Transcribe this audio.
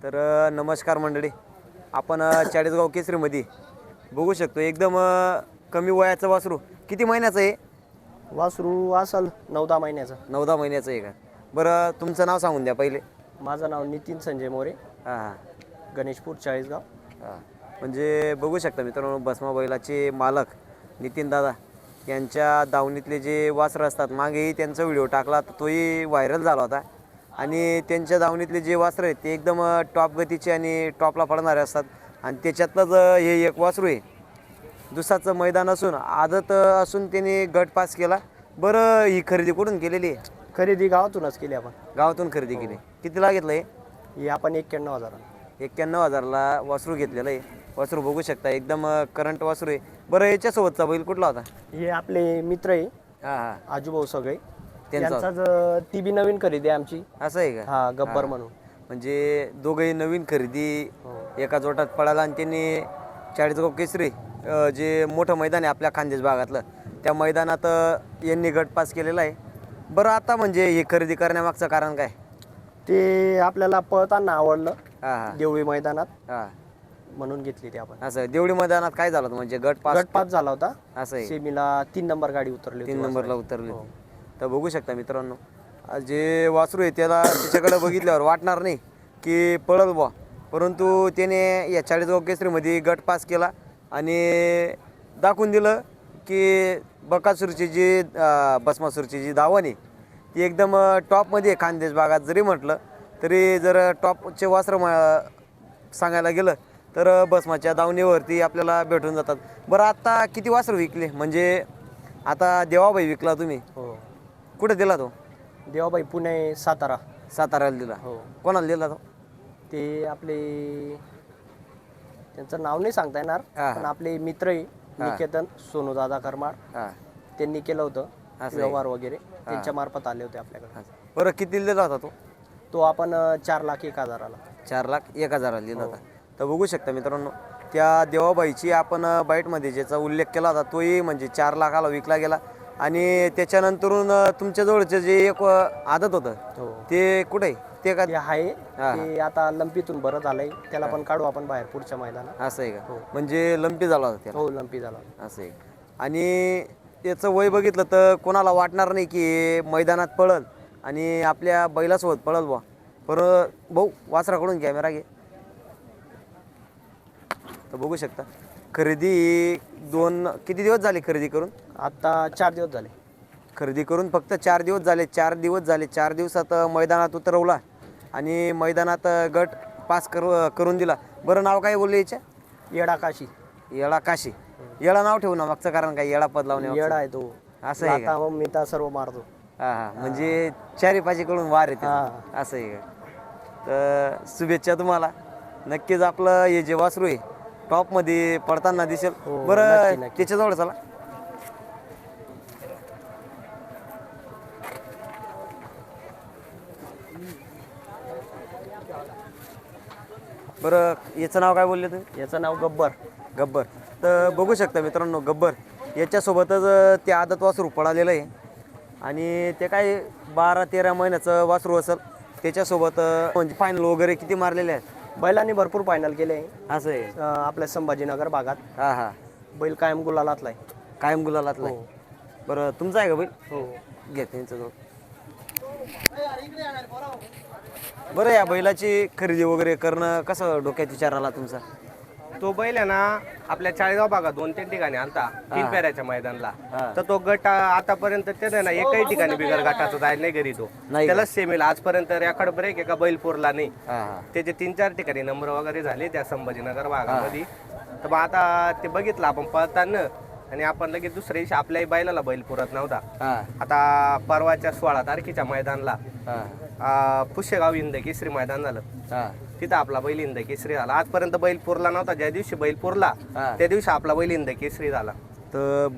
तर नमस्कार मंडळी. आपण चाळीसगाव केसरीमध्ये बघू शकतो एकदम कमी वयाचं वासरू. किती महिन्याचं आहे? वासरू असल नऊ दहा महिन्याचा. नऊ दहा महिन्याचं आहे का? बरं तुमचं नाव सांगून द्या पहिले. माझं नाव नितीन संजय मोरे. हां हां. गणेशपूर चाळीसगाव. हां. म्हणजे बघू शकता मित्रांनो भस्मा बैलाचे मालक नितीन दादा यांच्या दावणीतले जे वासरं असतात मागेही त्यांचा व्हिडिओ टाकला तर तोही व्हायरल झाला होता. आणि त्यांच्या दावणीतले जे वासरं आहेत ते एकदम टॉप गतीचे आणि टॉपला पडणारे असतात. आणि त्याच्यातलंच हे एक वासरू आहे. दुसराचं मैदान असून आदत असून त्यांनी गट पास केला. बरं ही खरेदी कुठून केलेली आहे? खरेदी गावातूनच केली आपण. गावातून खरेदी केली. कितीला घेतलं हे ही आपण एक्क्याण्णव हजार एक्क्याण्णव हजारला वासरू घेतलेलं आहे. वासरू बघू शकता. एकदम करंट वासरू आहे. बरं याच्यासोबतचा बैल कुठला होता? हे आपले मित्र आहे. हां हां. आजूभाऊ सगळे. त्यांचा त्यांचा ती बी नवीन खरेदी आहे आमची. असं आहे का? हा गब्बर म्हणून. म्हणजे दोघंही नवीन खरेदी हो. एका जोटात पळाला आणि त्यांनी चाळीसगाव केसरी अं, जे मोठं मैदान आहे आपल्या खानदेश भागातलं त्या मैदानात अं, यांनी गट पास केलेला आहे. बरं आता म्हणजे हे खरेदी करण्यामागचं कारण काय? ते आपल्याला पळताना आवडलं हां हां. देवळी मैदानात. हां. म्हणून घेतली ती आपण. असं देवडी मैदानात काय झालं होतं? म्हणजे गट पास गट पास झाला होता. असं आहे. सेमीला तीन नंबर गाडी उतरली तीन. नंबरला उतरले. तर बघू शकता मित्रांनो. जे वासरू आहे त्याला त्याच्याकडे बघितल्यावर वाटणार नाही की पळल बुवा. परंतु त्याने या चाळीसगाव केसरीमध्ये गट पास केला आणि दाखवून दिलं की बकासूरची जी भस्मासूरची जी धावण आहे ती एकदम टॉपमध्ये आहे. खानदेश भागात जरी म्हटलं तरी जर टॉपचे वासरं म- सांगायला गेलं तर भस्माच्या दावणीवरती आपल्याला भेटून जातात. बरं आता किती वासरं विकले? म्हणजे आता देवाबाई विकला तुम्ही. हो. कुठे दिला तो? देवाबाई पुणे सातारा. साताऱ्याला दिला. हो. कोणाला दिला तो? ते आपले त्यांचं नाव नाही सांगता येणार हा. पण आपले मित्र आहे निकेतन सोनू दादा करमाळ. हां. त्यांनी केलं होतं असं आहे. व्यवहार वगैरे. त्यांच्या मार्फत आले होते आपल्याकडे. बरं किती दिला होता तो? तो आपण अं, चार लाख एक हजाराला. चार लाख एक हजाराला दिला होता. तर बघू शकता मित्रांनो त्या देवाबाईची आपण अ, बाईटमध्ये ज्याचा उल्लेख केला होता तोही म्हणजे चार लाखाला विकला गेला. आणि त्याच्यानंतरून अ, तुमच्याजवळचं जे एक आदत होतं हो. ते कुठे? ते का ते आहे. हा. ते आता लंपीतून बरं झालंय. त्याला पण काढू आपण बाहेर पुढच्या मैदानात. असं आहे का? म्हणजे लंपी झाला होता त्याला. हो लंपी झाला असं आहे आणि त्याचं वय बघितलं तर कोणाला वाटणार नाही की हे मैदानात पळल आणि आपल्या बैलासोबत पळल बा पर भाऊ वासराकडून कॅमेरा घे. तर बघू शकता. खरेदी दोन किती दिवस झाले खरेदी करून? आता चार दिवस झाले. खरेदी करून फक्त चार दिवस झाले चार दिवस झाले चार दिवसात मैदानात उतरवला आणि मैदानात गट पास कर करून दिला. बरं नाव काय बोलले याच्या येडा काशी. येळा काशी. येळा नाव ठेवू ना मागचं कारण काय येळा पद लावणे येडा आहे तो. असं आहे का? आता मी तर सर्व मारतो. हा हा. म्हणजे चारी पाचीकडून वार येते. हा. असं आहे का? तर शुभेच्छा तुम्हाला. नक्कीच आपलं हे जे वासरू आहे टॉपमध्ये पडताना दिसेल. हो, बरं नक्की, नक्की. त्याच्याजवळ चला. बरं याचं नाव काय बोलले तुम्ही? याचं नाव गब्बर. गब्बर. तर बघू शकता मित्रांनो गब्बर. याच्यासोबतच अं, ते आदत वासरू पळालेलं आहे. आणि ते काय बारा तेरा महिन्याचं वासरू असेल. त्याच्यासोबत अं, म्हणजे फायनल वगैरे किती मारलेले आहेत? बैलांनी भरपूर फायनल केले. असं आहे. अं, आपल्या संभाजीनगर भागात. हां हां. बैल कायम गुलालातलाय कायम गुलालातला आहे. बरं तुमचं आहे का बैल? हो. घे त्यांच्याजवळ. बरं या बैलाची खरेदी वगैरे करणं कसं डोक्यात विचार आला तुमचा? तो बैल आहे ना आपल्या चाळीसगाव भागात दोन तीन ठिकाणी आलता तीन फेऱ्याच्या मैदानला. हा. तर तो गट आतापर्यंत त्याने ना एकही ठिकाणी बिगर गटाचा जायला नाही घरी तो. नाही त्याला सेमीला आजपर्यंत रेकॉर्ड ब्रेक एका बैल पुरला नाही. हां हां. त्याचे तीन चार ठिकाणी नंबर वगैरे झाले त्या संभाजीनगर भागामध्ये. तर मग आता ते बघितलं आपण पळताना आणि आपण लगेच दुसऱ्या दिवशी आपल्याही बैलाला बैल पुरत नव्हता. हां. आता परवाच्या सोळा तारखेच्या मैदानला हां. अं, पुष्यगाव इंद केसरी मैदान झालं. हां. तिथं आपला बैल इंद केसरी झाला. आजपर्यंत बैल पुरला नव्हता. ज्या दिवशी बैल पुरला हा. त्या दिवशी आपला बैल इंद केसरी झाला. तर